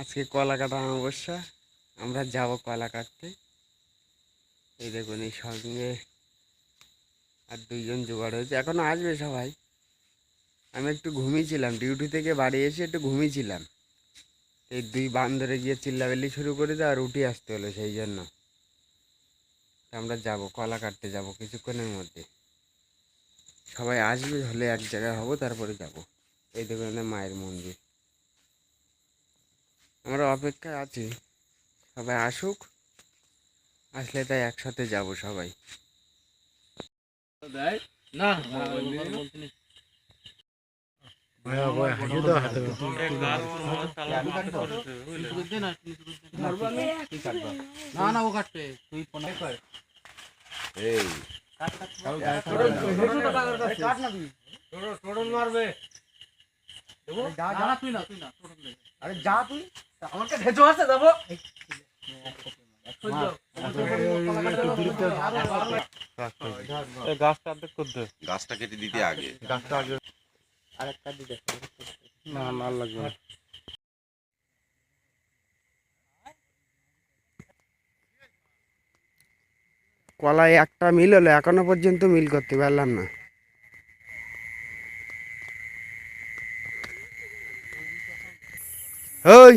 আজকে কলা কাটা অমাবস্যা, আমরা যাব কলা কাটতে। এই দেখুন, এই সঙ্গে আর দুইজন জোগাড় হয়েছে। এখনও আসবে সবাই। আমি একটু ঘুমিয়েছিলাম, ডিউটি থেকে বাড়ি এসে একটু ঘুমিয়েছিলাম। এই দুই বান্দরে গিয়ে চিল্লাবেল্লি শুরু করে দেয় আর উঠে আসতে হলো সেই জন্য। আমরা যাব, কলা কাটতে যাব কিছুক্ষণের মধ্যে। সবাই আসবে, হলে এক জায়গায় হব, তারপরে যাব। এই দেখুন মায়ের মন্দির। আমরা অপেক্ষায় আছি। সবাই আসুক। আসলে তাই একসাথে যাব সবাই। না না না ও কাটবে। তুই ফোন কর না। না তুই। গাছটা কেটে দিতে আগে। না না লাগবে না। কলায় একটা মিল হলো এখনও পর্যন্ত মিল করতে পারলাম না। ওই!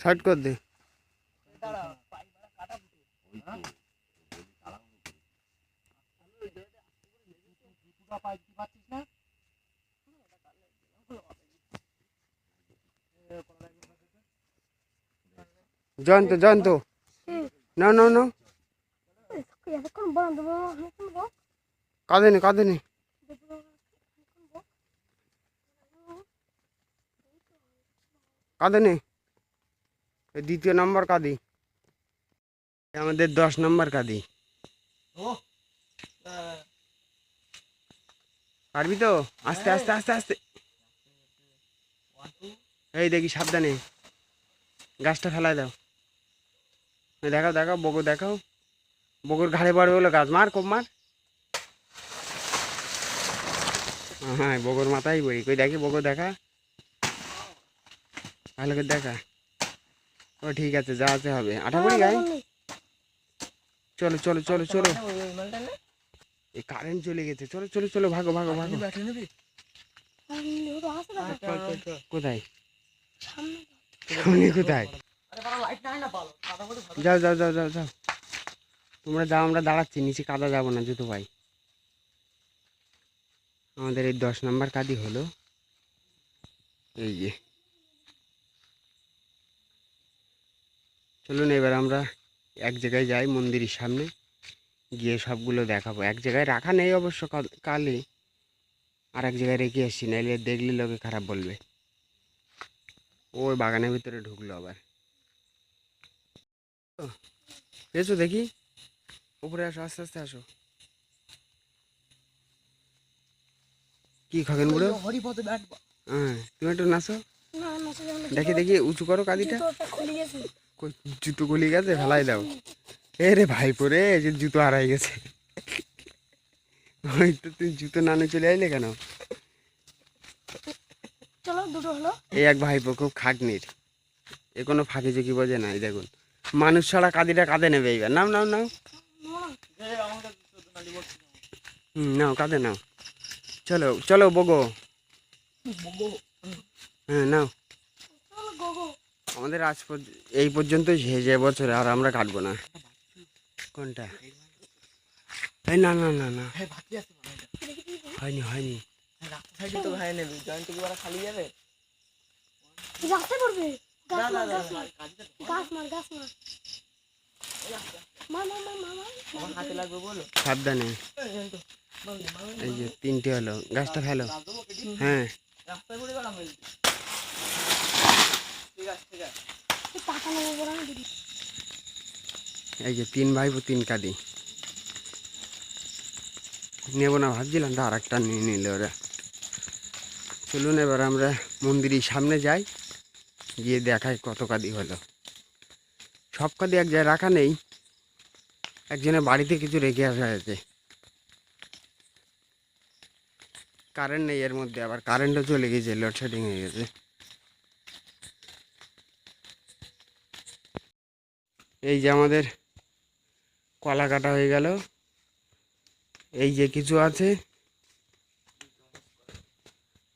শর্ট কর দে জয়ন্ত জয়ন্ত নাও নাও নাও এতক্ষণ বন্ধ দেবো কাঁদে নি কাঁদে নি কাঁদে নি? দ্বিতীয় নম্বর কাঁদি। আমাদের দশ নম্বর কাঁদি। পারবি তো? আস্তে আস্তে আস্তে আস্তে। এই দেখি সাবধানে। গাছটা ফেলাই দাও। দেখাও দেখাও বগো দেখাও। বগুর ঘাড়ে পড়বে বলে গাছ। মার খুব মার। হ্যাঁ বগর মাথায় বই কই দেখি বগো দেখা। ভালো করে দেখা। ও ঠিক আছে যা আছে হবে। আঠা পড়ি গায়ে চলো চলো চলো চলো। এই কারেন্ট চলে গেছে। চলো চলো চলো ভাগো ভাগো ভাগো। কোথায়? সামনে কোথায়? লাইট নাই না পালো। কাটাকুটি ভালো। যাও যাও যাও যাও যাও। তোমরা যাও আমরা দাঁড়াচ্ছি। নিচে কাদা যাব না জুতো ভাই। আমাদের এই দশ নম্বর কাদি হলো। এই যে। চলুন এবার আমরা এক জায়গায় যাই মন্দিরের সামনে। গিয়ে সবগুলো দেখাবো। এক জায়গায় রাখা নেই অবশ্য কাল- আর এক জায়গায় রেখে আসছি নাইলে দেখলে লোকে খারাপ বলবে। ওই বাগানের ভিতরে ঢুকলো আবার। এসো দেখি। উপরে আসো আস্তে আস্তে আসো। কি খাবেন বুড়ো? হ্যাঁ তুমি একটু নাচো। দেখি দেখি উঁচু করো কাদিটা জুতো গলি গেছে ফেলাই দাও। এ রে ভাই পরে এই যে জুতো হারাই গেছে। ওই তো তুই জুতো নানে চলে আইলে কেন? চলো দুটো হলো। এই এক ভাইপো খুব খাটনির। এ কোনো ফাঁকি ঝুঁকি বোঝে না এই দেখুন। মানুষ ছাড়া কাদিটা কাঁদে নেবে এইবার। নাও নাও নাও। হুম নাও কাঁদে নাও। চলো চলো বগো। হ্যাঁ নাও। আমাদের আজ এই পর্যন্তই শেষ এ বছরে আর আমরা কাটবো না। কোনটা? এই না না না না। হয়নি হয়নি। তো ভাই নেবে জয়ন্ত খালি যাবে? রাস্তা করবে গাছ না, মার না, গাছ না, মার। গাছ মার গাছ মার। মা মা মা মা মা আমার হাতে লাগবে বলো। সাবধানে। এই যে তিনটে হলো। গাছটা ফেলো। হ্যাঁ রাস্তায় পড়ে গেলাম ঠিক আছে ঠিক আছে এই যে তিন ভাই তিন কাদি। নেব না, ভাবছিলাম তো আর একটা নিয়ে নিল ওরা। চলুন এবার আমরা মন্দিরের সামনে যাই, গিয়ে দেখাই কত কাদি হলো। সব কাদি এক জায়গায় রাখা নেই, একজনের বাড়িতে কিছু রেখে আসা হয়েছে। কারেন্ট নেই এর মধ্যে, আবার কারেন্টও চলে গেছে লোডশেডিং হয়ে গেছে। এই যে আমাদের কলা কাটা হয়ে গেল। এই যে কিছু আছে।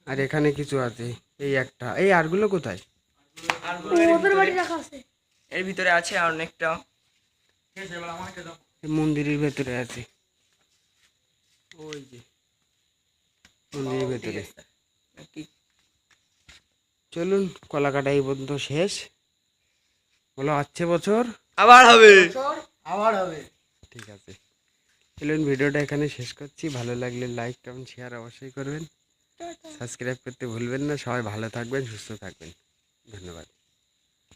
আর এখানে কিছু আছে। এই একটা। এই আরগুলো কোথায়? ওদের বাড়ি রাখা আছে। এর ভিতরে আছে আর অনেকটা। মন্দিরের ভেতরে আছে। ওই যে মন্দিরের ভেতরে। চলুন কলা কাটা এই পর্যন্ত শেষ। বলো আসছে বছর? আবার হবে। আবার হবে। ঠিক আছে। চলুন ভিডিওটা এখানে শেষ করছি। ভালো লাগলে লাইক কমেন্ট শেয়ার অবশ্যই করবেন। সাবস্ক্রাইব করতে ভুলবেন না। সবাই ভালো থাকবেন সুস্থ থাকবেন। ধন্যবাদ।